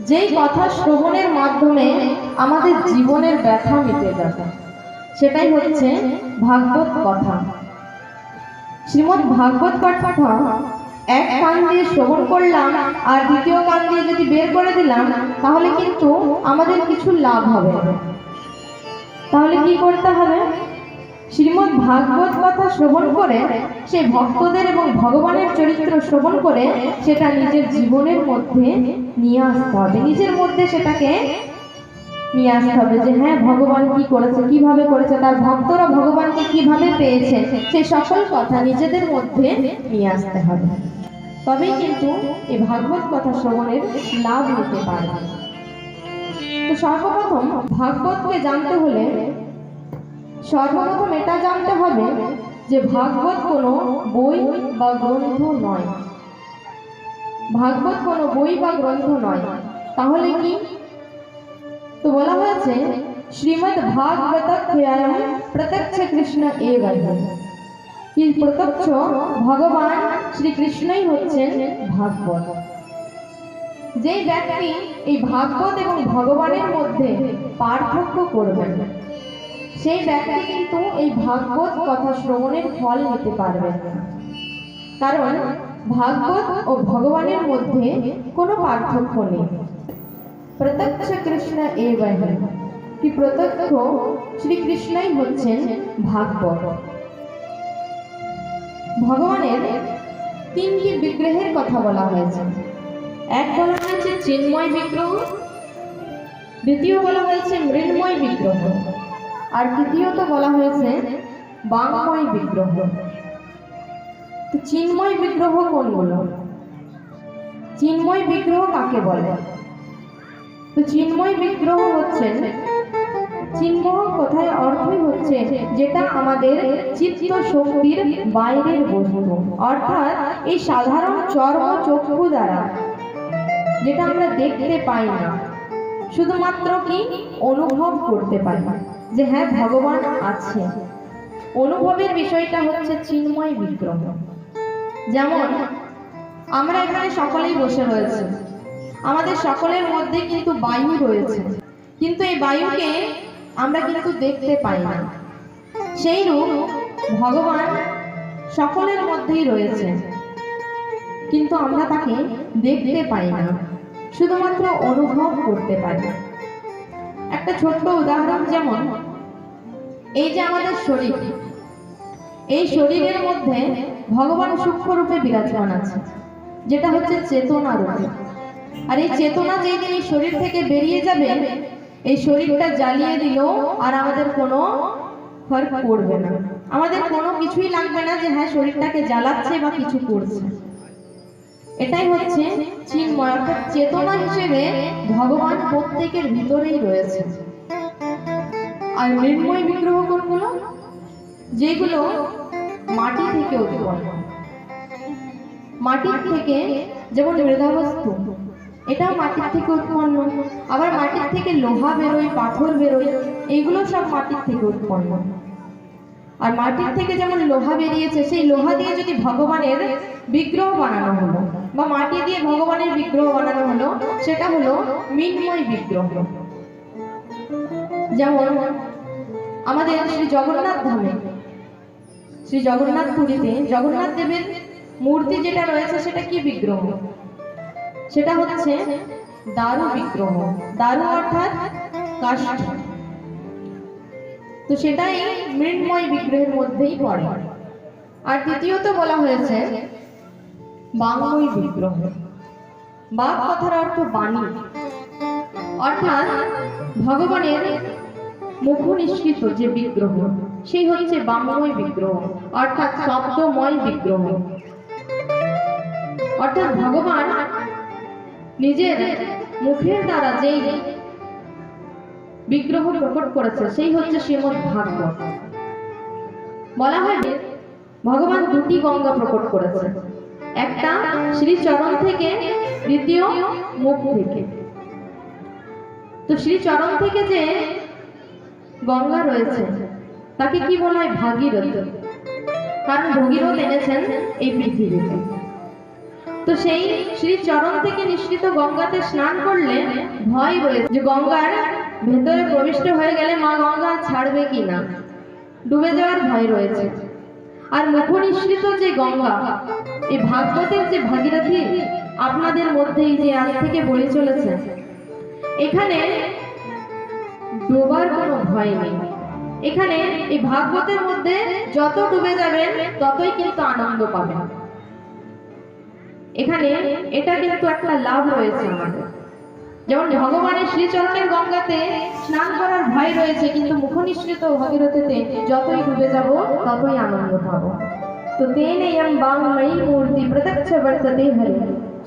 যেই কথা শ্রবণের মাধ্যমে আমাদের জীবনের ব্যথা মিটে যাবে, সেটাই হচ্ছে ভাগবত কথা। শ্রীমৎ ভাগবত কথা এক কান দিয়ে শ্রবণ করলাম আর দ্বিতীয় কান দিয়ে যদি বের করে দিলাম, তাহলে কিন্তু আমাদের কিছু লাভ হবে। তাহলে কি করতে হবে? শ্রীমৎ ভাগবত কথা শ্রবণ করে, সে ভক্তদের এবং ভগবানের চরিত্র শ্রবণ করে, সেটা নিজের জীবনের মধ্যে নিয়ে আসতে হবে। নিজের মধ্যে সেটাকে নিয়ে আসতে হবে যে হ্যাঁ ভগবান কি করেছে, কীভাবে করেছে, তার ভক্তরা ভগবানকে কীভাবে পেয়েছে সেই সকল কথা নিজেদের মধ্যে নিয়ে আসতে হবে। তবেই কিন্তু এই ভাগবত কথা শ্রবণের লাভ নিতে পারবে। তো সর্বপ্রথম ভাগবতকে জানতে হলে সর্বপ্রথম এটা জানতে হবে যে ভাগবত কোনো বই বা গ্রন্থ নয়। ভাগবত কোনো বই বা গ্রন্থ নয়। তাহলে কি? তো বলা হয়েছে, শ্রীমদ ভাগবত প্রত্যক্ষ কৃষ্ণ এবার কি প্রত্যক্ষ? ভগবান শ্রীকৃষ্ণই হচ্ছেন ভাগবত। যেই ব্যক্তি এই ভাগবত এবং ভগবানের মধ্যে পার্থক্য করবেন সেই ব্যক্তি কিন্তু এই ভাগবত কথা শ্রবণের ফল নিতে পারবেন কারণ ভাগবত ও ভগবানের মধ্যে কোনো পার্থক্য নেই। প্রত্যক্ষ কৃষ্ণ এবাই কি প্রত্যক্ষ? শ্রীকৃষ্ণই হচ্ছেন ভাগবত। ভগবানের তিনটি বিগ্রহের কথা বলা হয়েছে। এক বলা হয়েছে চিন্ময় বিগ্রহ, দ্বিতীয় বলা হয়েছে মৃন্ময় বিগ্রহ। আর তৃতীয়ত বলা হয়েছে, বাংময় বিগ্রহ। চিন্ময় বিগ্রহ কোনগুলো? চিন্ময় বিগ্রহ কাকে বলে? তো চিন্ময় বিগ্রহ হচ্ছে, চিন্ময় কথায় অর্থই হচ্ছে যেটা আমাদের চিত্ত শক্তির বাইরের বস্তু। অর্থাৎ এই সাধারণ চর্ম চক্ষু দ্বারা, যেটা আমরা দেখতে পাই না, শুধুমাত্র কি অনুভব করতে পারি। যে হ্যাঁ ভগবান আছে। অনুভবের বিষয়টা হচ্ছে চিন্ময় বিগ্রহ যেমন, আমরা এখানে সকলেই বসে রয়েছে। আমাদের সকলের মধ্যে কিন্তু বায়ু রয়েছে। কিন্তু এই বায়ুকে আমরা কিন্তু দেখতে পাই না। সেই রূপ ভগবান সকলের মধ্যেই রয়েছে। কিন্তু আমরা তাকে দেখতে পাই না। শুধুমাত্র অনুভব করতে পারি। একটা ছোট্ট উদাহরণ যেমন, এই যে আমাদের শরীর, এই শরীরের মধ্যে ভগবান সূক্ষ্ম রূপে বিরাজমান আছে, যেটা হচ্ছে চেতনা রূপে। আর এই চেতনা যেই দিন এই শরীর থেকে বেরিয়ে যাবে, এই শরীরটা জ্বালিয়ে দিল আর আমাদের কোনো ফর্ক পড়বে না। আমাদের কোনো কিছুই লাগবে না যে হ্যাঁ শরীরটাকে জ্বালাচ্ছে বা কিছু করছে। এটাই হচ্ছে চিন্ময় অর্থাৎ চেতনা হিসেবে ভগবান প্রত্যেকের ভিতরেই রয়েছে। আর মৃন্ময় বিগ্রহ কোনগুলো? যেগুলো মাটি থেকে উৎপন্ন। মাটির থেকে যেমন মৃধাবস্তু এটাও মাটির থেকে উৎপন্ন। আবার মাটির থেকে লোহা বেরোয়, পাথর বেরোয়, এইগুলো সব মাটির থেকে উৎপন্ন। আর মাটির থেকে যেমন লোহা বেরিয়েছে, সেই লোহা দিয়ে যদি ভগবানের বিগ্রহ বানানো হলো বা মাটি দিয়ে ভগবানের বিগ্রহ বানানো হলো, সেটা হলো মৃন্ময় বিগ্রহ। যেমন আমাদের শ্রী জগন্নাথ ধামে, শ্রী জগন্নাথ পুরীতে জগন্নাথ দেবের মূর্তি যেটা রয়েছে, সেটা কি বিগ্রহ? সেটা হচ্ছে দারু বিগ্রহ। দারু অর্থাৎ কাষ্ঠ। তো সেটাই মৃন্ময় বিগ্রহের মধ্যেই পড়ে। আর দ্বিতীয়ত বলা হয়েছে বাংময় বিগ্রহ বাক কথার অর্থ বাণী। অর্থাৎ ভগবানের মুখ নিষ্কৃত যে বিগ্রহ, সেই হচ্ছে বাংময় বিগ্রহ, অর্থাৎ শব্দময় বিগ্রহ। অর্থাৎ ভগবান নিজের মুখের দ্বারা যেই বিগ্রহ প্রকট করেছে, সেই হচ্ছে শ্রীমদ ভাগবত। বলা হয় ভগবান দুটি গঙ্গা প্রকট করেছে। একটা শ্রীচরণ থেকে দ্বিতীয় মুখ থেকে। তো শ্রীচরণ থেকে যে গঙ্গা রয়েছে, তাকে কি বলা হয়? ভাগীরথ। কারণ ভগীরথ এনেছেন এই পৃথিবীতে। তো সেই শ্রী চরণ থেকে নিঃসৃত গঙ্গাতে স্নান করলে ভয় বলে যে গঙ্গার ভেতরে প্রবিষ্ট হয়ে গেলে মা গঙ্গা ছাড়বে কি না? ডুবে যাওয়ার ভয় রয়েছে। আর মুখনিঃসৃত যে গঙ্গা, এই ভাগবতের যে ভাগীরথী আপনাদের মধ্যেই যে আজ থেকে বলে চলেছে, এখানে ডোবার কোনো ভয় নেই। এখানে এই ভাগবতের মধ্যে যত ডুবে যাবেন, ততই কিন্তু আনন্দ পাবেন। এখানে এটা কিন্তু একটা লাভ রয়েছে আমাদের। যেমন ভগবানের শ্রীচরণের গঙ্গাতে স্নান করার ভয় রয়েছে, কিন্তু মুখনিশ্রিত ভাগীরথীতে যতই ডুবে যাব, ততই আনন্দ পাব। তো তেনে এম বাংময়ী মূর্তি প্রত্যক্ষ বর্ততে হরে।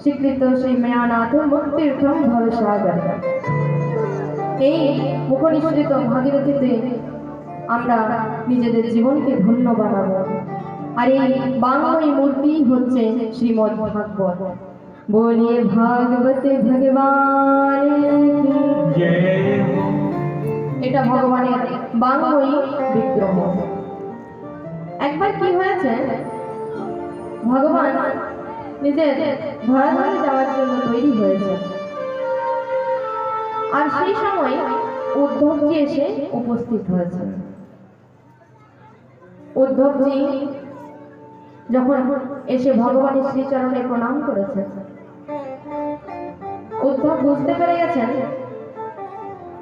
স্বীকৃত শ্রী ময়ানাথ মুক্তির্থম ভবসাগর। এই মুখনিসৃত ভাগীরথীতে আমরা নিজেদের জীবনকে ধন্য বানাবো। আর এই বাংময়ী মূর্তি হচ্ছে শ্রীমদ ভাগবত বলিয়ে ভাগবতে ভগবান। এটা ভগবানের বাংময়ী বিগ্রহ একবার কি হয়েছে? ভগবান নিজের ধরাধামে যাওয়ার জন্য তৈরি হয়েছে। আর সেই সময় উদ্ধবজি এসে উপস্থিত হয়েছে। উদ্ধবজি যখন এসে ভগবানের শ্রীচরণে প্রণাম করেছে উদ্ধব বুঝতে পেরে গেছেন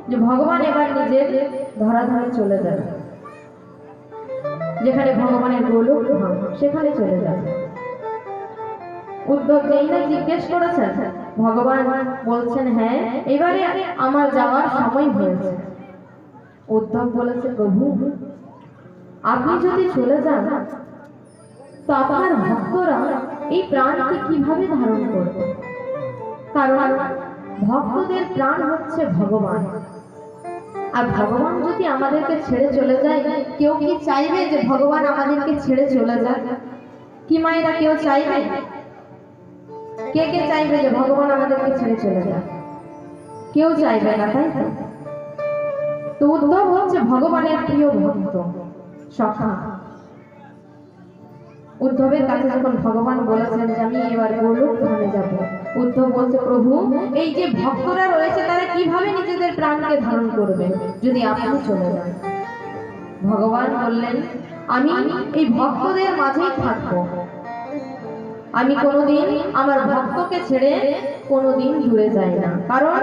যে ভগবান এবার নিজের ধরাধামে চলে যাবে। যেখানে ভগবানের ধাম, সেখানে চলে যাবে। উদ্ধব যেই না জিজ্ঞেস করেছেন, ভগবান বলছেন হ্যাঁ এবারে আমার যাওয়ার সময় হয়েছে। উদ্ধব বলেছে, প্রভু, আপনি যদি চলে যান, তো আপনার ভক্তরা এই প্রাণকে কীভাবে ধারণ করবে? কারণ ভক্তদের প্রাণ হচ্ছে ভগবান। আর ভগবান যদি আমাদেরকে ছেড়ে চলে যায়, কেউ কি চাইবে যে ভগবান আমাদেরকে ছেড়ে চলে যাক? কি মায়েরা, কেউ চাইবে? কে কে চাইবে যে ভগবান আমাদেরকে ছেড়ে চলে যাক? কেউ চাইবে না, তাই তো? উদ্ধব হচ্ছে ভগবানের প্রিয় ভক্ত, সখা। উদ্ধবের কাছে যখন ভগবান বলেছেন যে, আমি এবার গোলক ধামে যাব। উদ্ধব বলছে, প্রভু, এই যে ভক্তরা রয়েছে, তারা কীভাবে নিজেদের প্রাণকে ধারণ করবে যদি আপনি চলে যান? ভগবান বললেন, আমি এই ভক্তদের মাঝেই থাকব। আমি কোনোদিন আমার ভক্তকে ছেড়ে কোনোদিন দূরে যাই না। কারণ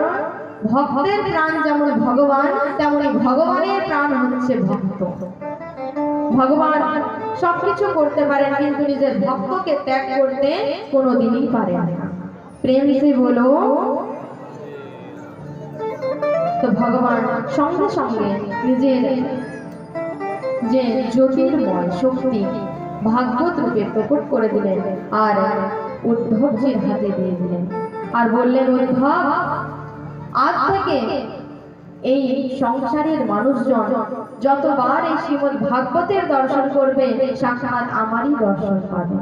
ভক্তের প্রাণ যেমন ভগবান, তেমনি ভগবানের প্রাণ হচ্ছে ভক্ত। ভগবান সবকিছু করতে পারেন, কিন্তু নিজের ভক্তকে ত্যাগ করতে কোনোদিনই পারেন প্রেম সে বলো, তো ভগবান সঙ্গে সঙ্গে নিজের যে জ্যোতির্ময় শক্তি ভাগবত রূপে প্রকট করে দিলেন আর উদ্ধবজির হাতে দিয়ে দিলেন। আর বললেন উদ্ধব আজ থেকে এই সংসারের মানুষজন যতবার এই শ্রীমদ ভাগবতের দর্শন করবে, সাক্ষাৎ আমারই দর্শন পাবে।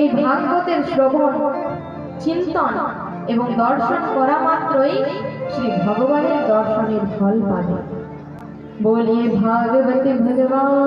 এই ভাগবতের শ্রবণ, চিন্তন এবং দর্শন করা মাত্রই শ্রী ভগবানের দর্শনের ফল পাবে। বলিয়ে ভাগবতী ভগবান